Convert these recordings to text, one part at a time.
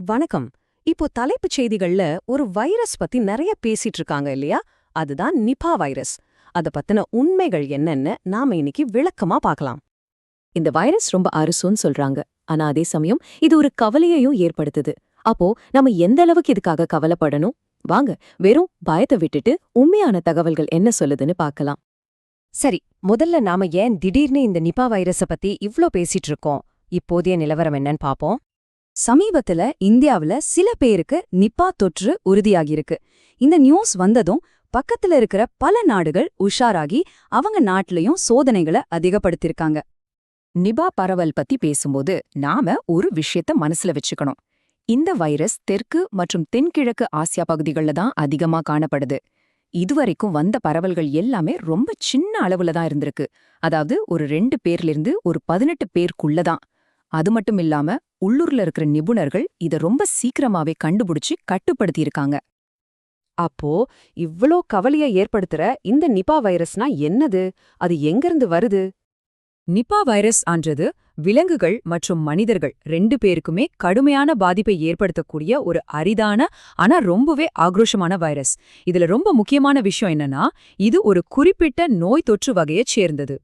வணக்கம். இப்போ தலைப்புச் செய்திகள்ல ஒரு வைரஸ் பத்தி நிறைய பேசிட்டு இருக்காங்க இல்லையா? அதுதான் நிபா வைரஸ். அத பத்தின உண்மைகள் என்னன்னு நாம இன்னைக்கு விளக்கமா பார்க்கலாம். இந்த வைரஸ் ரொம்ப அரிசுன்னு சொல்றாங்க. ஆனா அதே சமயம் இது ஒரு கவலையையும் ஏற்படுத்துது. அப்போ நம்ம எந்த அளவுக்கு இதுக்காக கவலைப்படணும்? வாங்க வெறும் பயத்தை விட்டுட்டு உண்மையான தகவல்கள் என்ன சொல்லுதுன்னு பார்க்கலாம். சரி முதல்ல நாம ஏன் திடீர்னு இந்த நிபா வைரஸ பத்தி இவ்ளோ பேசிட்டு இருக்கோம்? இப்போதைய நிலவரம் என்னன்னு பாப்போம் சமீபத்துல இந்தியாவுல சில பேருக்கு நிப்பா தொற்று உறுதியாகியிருக்கு. இந்த நியூஸ் வந்ததும் பக்கத்துல இருக்கிற பல நாடுகள் உஷாராகி அவங்க நாட்டிலையும் சோதனைகளை அதிகப்படுத்திருக்காங்க நிபா பரவல் பத்தி பேசும்போது நாம ஒரு விஷயத்த மனசுல வச்சுக்கணும். இந்த வைரஸ் தெற்கு மற்றும் தென்கிழக்கு ஆசியா பகுதிகளில் தான் அதிகமா காணப்படுது. இதுவரைக்கும் வந்த பரவல்கள் எல்லாமே ரொம்ப சின்ன அளவுல தான் இருந்திருக்கு. அதாவது ஒரு ரெண்டு பேர்லேருந்து ஒரு பதினெட்டு பேருக்குள்ள தான். அது மட்டும் இல்லாம உள்ளூர்ல இருக்கிற நிபுணர்கள் இத ரொம்ப சீக்கிரமாவே கண்டுபிடிச்சு கட்டுப்படுத்தியிருக்காங்க. அப்போ இவ்ளோ கவலைய ஏற்படுத்துற இந்த நிபா வைரஸ்னா என்னது? அது எங்கிருந்து வருது? நிபா வைரஸ் ஆன்றது விலங்குகள் மற்றும் மனிதர்கள் ரெண்டு பேருக்குமே கடுமையான பாதிப்பை ஏற்படுத்தக்கூடிய ஒரு அரிதான ஆனா ரொம்பவே ஆக்ரோஷமான வைரஸ். இதுல ரொம்ப முக்கியமான விஷயம் என்னன்னா இது ஒரு குறிப்பிட்ட நோய் தொற்று வகையைச் சேர்ந்தது.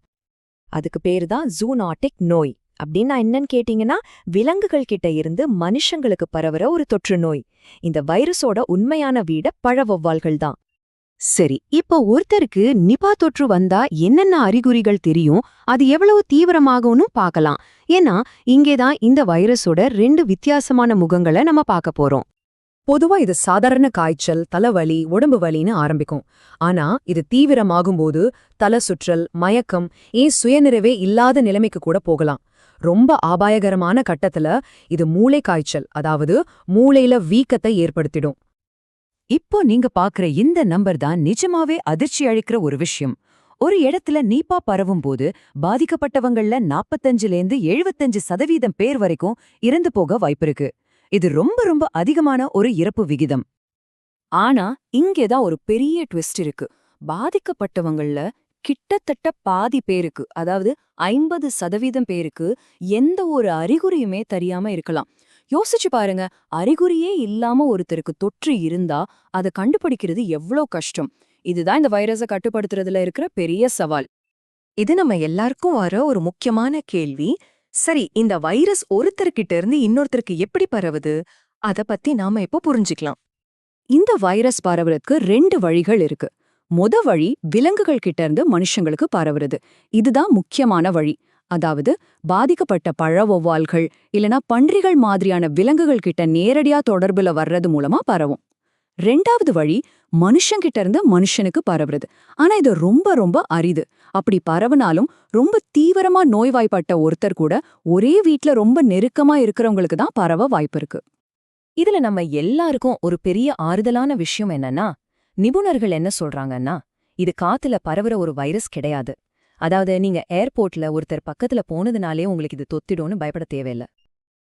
அதுக்கு பேரு தான் ஜூனாட்டிக் நோய். அப்படின்னா என்னன்னு கேட்டீங்கன்னா விலங்குகள் கிட்ட இருந்து மனுஷங்களுக்கு பரவுற ஒரு தொற்று நோய். இந்த வைரஸோட உண்மையான வீட பழவொவ்வால்கள் தான். சரி இப்போ ஒருத்தருக்கு நிபா தொற்று வந்தா என்னென்ன அறிகுறிகள் தெரியும்? அது எவ்வளவு தீவிரமாகும்னு பார்க்கலாம். ஏன்னா இங்கேதான் இந்த வைரஸோட ரெண்டு வித்தியாசமான முகங்களை நம்ம பார்க்க போறோம். பொதுவா இது சாதாரண காய்ச்சல் தலைவலி உடம்பு வலின்னு ஆரம்பிக்கும். ஆனா இது தீவிரமாகும்போது தலை சுற்றல் மயக்கம் ஏன் சுயநிறைவே இல்லாத நிலைமைக்கு கூட போகலாம். ரொம்ப ஆபாயகரமான கட்டத்துல இது மூளை காய்ச்சல் அதாவது மூளையில வீக்கத்தை ஏற்படுத்திடும். இப்போ நீங்க பாக்குற இந்த நம்பர் தான் நிஜமாவே அதிர்ச்சி அளிக்கிற ஒரு விஷயம். ஒரு இடத்துல நீப்பா பரவும் போது பாதிக்கப்பட்டவங்கள்ல நாப்பத்தஞ்சுலேருந்து எழுபத்தஞ்சு சதவீதம் பேர் வரைக்கும் இறந்து போக வாய்ப்பிருக்கு இது ரொம்ப ரொம்ப அதிகமான ஒரு இறப்பு விகிதம். ஆனா இங்கேதான் ஒரு பெரிய ட்விஸ்ட் இருக்கு. பாதிக்கப்பட்டவங்கள்ல கிட்டத்தட்ட பாதி பேருக்கு அதாவது ஐம்பது சதவீதம் பேருக்கு எந்த ஒரு அறிகுறியுமே தெரியாம இருக்கலாம். யோசிச்சு பாருங்க அறிகுறியே இல்லாம ஒருத்தருக்கு தொற்று இருந்தா அதை கண்டுபிடிக்கிறது எவ்ளோ கஷ்டம். இதுதான் இந்த வைரஸை கட்டுப்படுத்துறதுல இருக்கிற பெரிய சவால். இது நம்ம எல்லாருக்கும் வர ஒரு முக்கியமான கேள்வி. சரி இந்த வைரஸ் ஒருத்தர்கிட்ட இருந்து இன்னொருத்தருக்கு எப்படி பரவுது? அத பத்தி நாம இப்போ புரிஞ்சுக்கலாம். இந்த வைரஸ் பரவுறதுக்கு ரெண்டு வழிகள் இருக்கு. மொத வழி விலங்குகள் கிட்ட இருந்து மனுஷங்களுக்கு பரவுறது. இதுதான் முக்கியமான வழி. அதாவது பாதிக்கப்பட்ட பழவொவ்வால்கள் இல்லனா பன்றிகள் மாதிரியான விலங்குகள் கிட்ட நேரடியா தொடர்புல வர்றது மூலமா பரவும். ரெண்டாவது வழி மனுஷங்கிட்ட இருந்து மனுஷனுக்கு பரவுறது. ஆனா இது ரொம்ப ரொம்ப அரிது. அப்படி பரவுனாலும் ரொம்ப தீவிரமா நோய்வாய்ப்பட்ட ஒருத்தர் கூட ஒரே வீட்ல ரொம்ப நெருக்கமா இருக்கிறவங்களுக்கு தான் பரவ வாய்ப்பு இருக்கு. இதுல நம்ம எல்லாருக்கும் ஒரு பெரிய ஆறுதலான விஷயம் என்னன்னா நிபுணர்கள் என்ன சொல்றாங்கன்னா இது காத்துல பரவுற ஒரு வைரஸ் கிடையாது. அதாவது நீங்க ஏர்போர்ட்ல ஒருத்தர் பக்கத்துல போனதுனாலே உங்களுக்கு இது தொத்திடும்னு பயப்பட தேவையில்ல.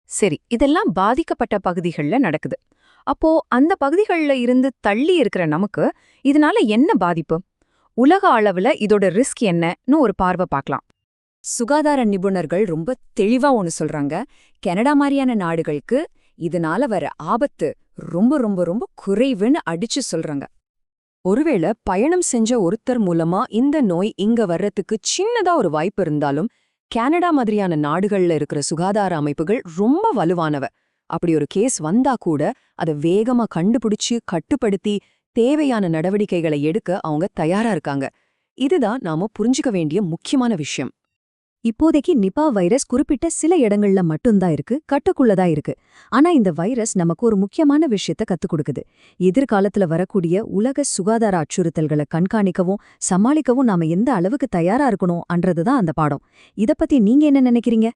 சரி இதெல்லாம் பாதிக்கப்பட்ட பகுதிகள்ல நடக்குது. அப்போ அந்த பகுதிகள்ல இருந்து தள்ளி இருக்கிற நமக்கு இதனால என்ன பாதிப்பு? உலக அளவுல இதோட ரிஸ்க் என்னன்னு ஒரு பார்வை பார்க்கலாம். சுகாதார நிபுணர்கள் ரொம்ப தெளிவா ஒன்னு சொல்றாங்க. கனடா மாதிரியான நாடுகளுக்கு இதனால வர ஆபத்து ரொம்ப ரொம்ப ரொம்ப குறைவுன்னு அடிச்சு சொல்றாங்க. ஒருவேளை பயணம் செஞ்ச ஒருத்தர் மூலமா இந்த நோய் இங்க வர்றதுக்கு சின்னதா ஒரு வாய்ப்பு இருந்தாலும் கனடா மாதிரியான நாடுகள்ல இருக்கிற சுகாதார அமைப்புகள் ரொம்ப வலுவானவ. அப்படி ஒரு கேஸ் வந்தா கூட அதை வேகமா கண்டுபிடிச்சு கட்டுப்படுத்தி தேவையான நடவடிக்கைகளை எடுக்க அவங்க தயாரா இருக்காங்க. இதுதான் நாம புரிஞ்சுக்க வேண்டிய முக்கியமான விஷயம். இப்போதைக்கு நிபா வைரஸ் குறிப்பிட்ட சில இடங்கள்ல மட்டும்தான் இருக்கு கட்டுக்குள்ளதா இருக்கு. ஆனா இந்த வைரஸ் நமக்கு ஒரு முக்கியமான விஷயத்த கத்துக் கொடுக்குது. எதிர்காலத்துல வரக்கூடிய உலக சுகாதார அச்சுறுத்தல்களை கண்காணிக்கவும் சமாளிக்கவும் நாம எந்த அளவுக்கு தயாரா இருக்கணும் அன்றதுதான் அந்த பாடம். இத பத்தி நீங்க என்ன நினைக்கிறீங்க?